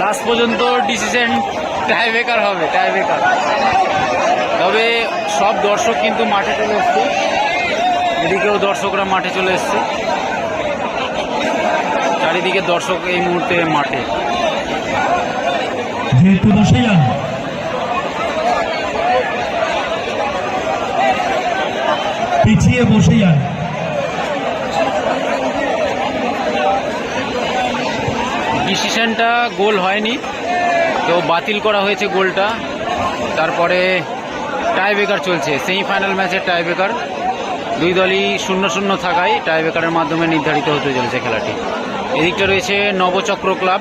Last পর্যন্ত decision tie breaker হবে tie breaker তবে সব দর্শক কিন্তু মাঠে চলে এসছে। এদিকেও দর্শকরা মাঠে চলে এসছে। চারিদিকে দর্শক এই মুহূর্তে মাঠে। যেহেতু পিছিয়ে বসে যায় ডিসিশনটা গোল হয়নি। তো বাতিল করা হয়েছে গোলটা। তারপরে টাই ব্রেকার চলছে। সেমিফাইনাল ম্যাচের টাই ব্রেকার দুই দলই শূন্য শূন্য থাকায় টাই ব্রেকারের মাধ্যমে নির্ধারিত হতে চলেছে খেলাটি। এদিকটা রয়েছে নবচক্র ক্লাব।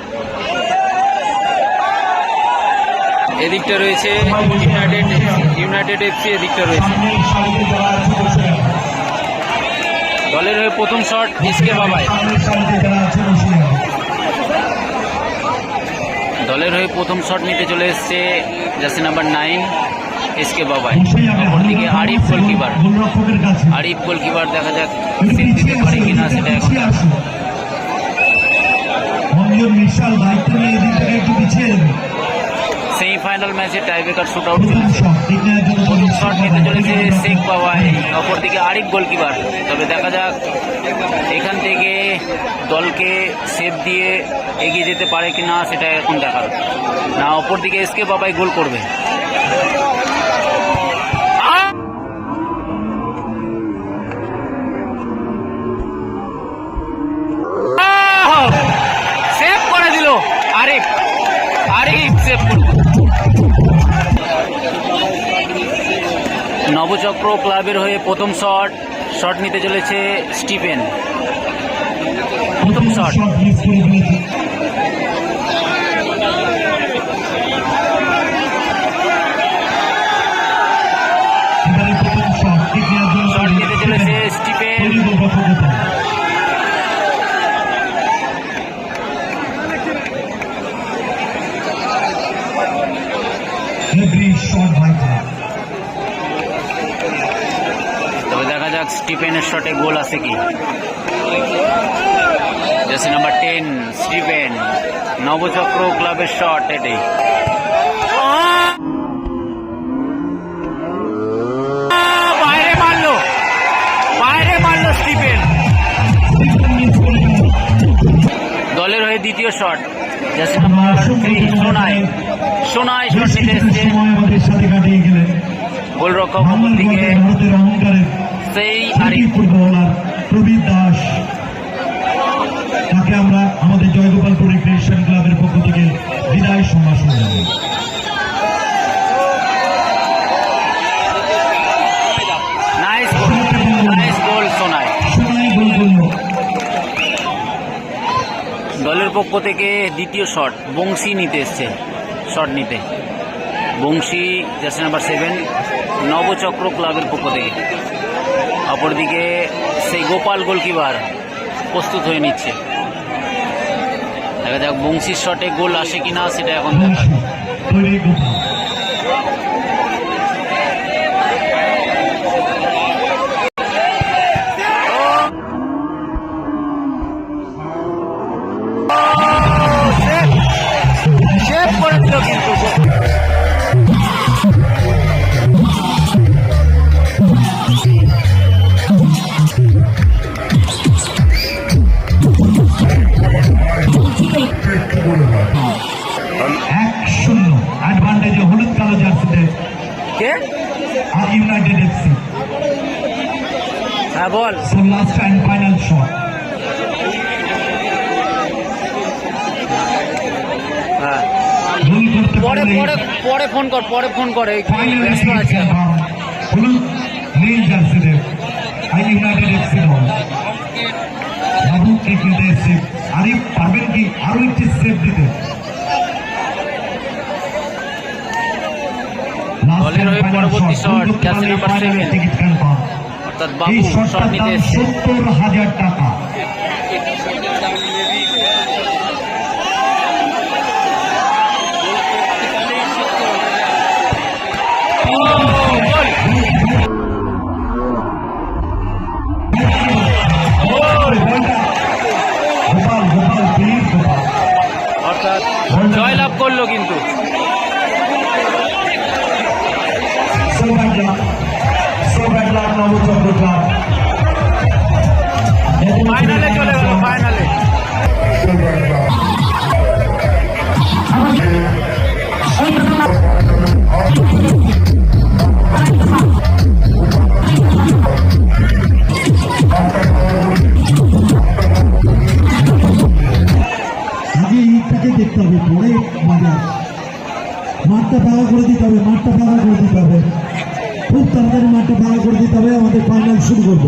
এদিকটা রয়েছে ইউনাইটেড ইউনাইটেড এফসি এদিকটা রয়েছে। দলের হয়ে প্রথম শট এসকে বাবাই সামনের সারিতে যারা আছে বসে যান দলের হয়ে প্রথম শট নিতে চলে এসছে jersey number nine S K Babai অপরদিকে আরিফ গোলকিপার আরিফ গোলকিপার দেখা যাক দিতে পারে কিনা সেটা এখন। বিশাল দায়িত্ব নিয়ে একটু পিছিয়ে সেমিফাইনাল ম্যাচে টাইব্রেকার শুট আউট চলছে প্রথম শট নিতে চলেছে শেখ বাবাই অপরদিকে আরিফ গোলকিপার তবে দেখা যাক, এখান থেকে দলকে সেভ দিয়ে এগিয়ে যেতে পারে কি না সেটা এখন দেখার না, অপরদিকে এসকে বাবাই গোল করবে! সেভ করে দিল আরিফ আরিফ সেভ করে নবচক্র ক্লাবের হয়ে প্রথম শট শট নিতে চলেছে স্টিফেন। প্রথম শট। নিতে চলেছে Every by Clark. দেখা স্টিফেনের শটে গোল আছে কি jersey number ten Stephen Nabachakra ক্লাবের শট! আহ! বাইরে মারলো বাইরে মারলো স্টিফেন। দলের হয়ে দ্বিতীয় shot jersey number three shot নিতে কাটিয়ে গেলেন গোলরক্ষক দিকে সেই আরিফ ফুটবলার প্রবীর দাস। তাকে আমরা আমাদের জয়গোপালপুর রিক্রিয়েশন ক্লাবের পক্ষ থেকে বিদায় সম্ভাষণ জানাই। দলের পক্ষ থেকে দ্বিতীয় শট বংশী নিতে এসছে শট নিতে। Banshi jersey number seven Nabachakra ক্লাবের পক্ষ থেকে। অপরদিকে সেই গোপাল গোলকিপার প্রস্তুত হয়ে নিচ্ছে। দেখা যাক বংশীর শটে গোল আসে কিনা, সেটা এখন দেখার এক শূন্য। অ্যাডভান্টেজে হলুদ কালো জার্সিতে। কে? আর ইউনাইটেড এফসি হ্যাঁ বল। So last and final shot হ্যাঁ। পরে পরে পরে ফোন কর পরে ফোন কর ব্যস্ত আছে। হলুদ নীল জার্সিতে। আর ইউনাইটেড এফসি দল বাবু কে আরিফ পারবেন কি? আরও একটি সেভ দিতে। পরবর্তী শট, জার্সি নাম্বার সেভেন। অর্থাৎ বাবু শট নিতে সত্তর হাজার টাকা। করল কিন্তু। আগে দেখতে হবে পরে বাজার মাঠটা ফাঁকা করে দিতে হবে, মাঠটা ফাঁকা করে দিতে হবে। খুব তাড়াতাড়ি মাঠটা ফাঁকা করে দিতে হবে, আমাদের ফাইনাল শুরু করব।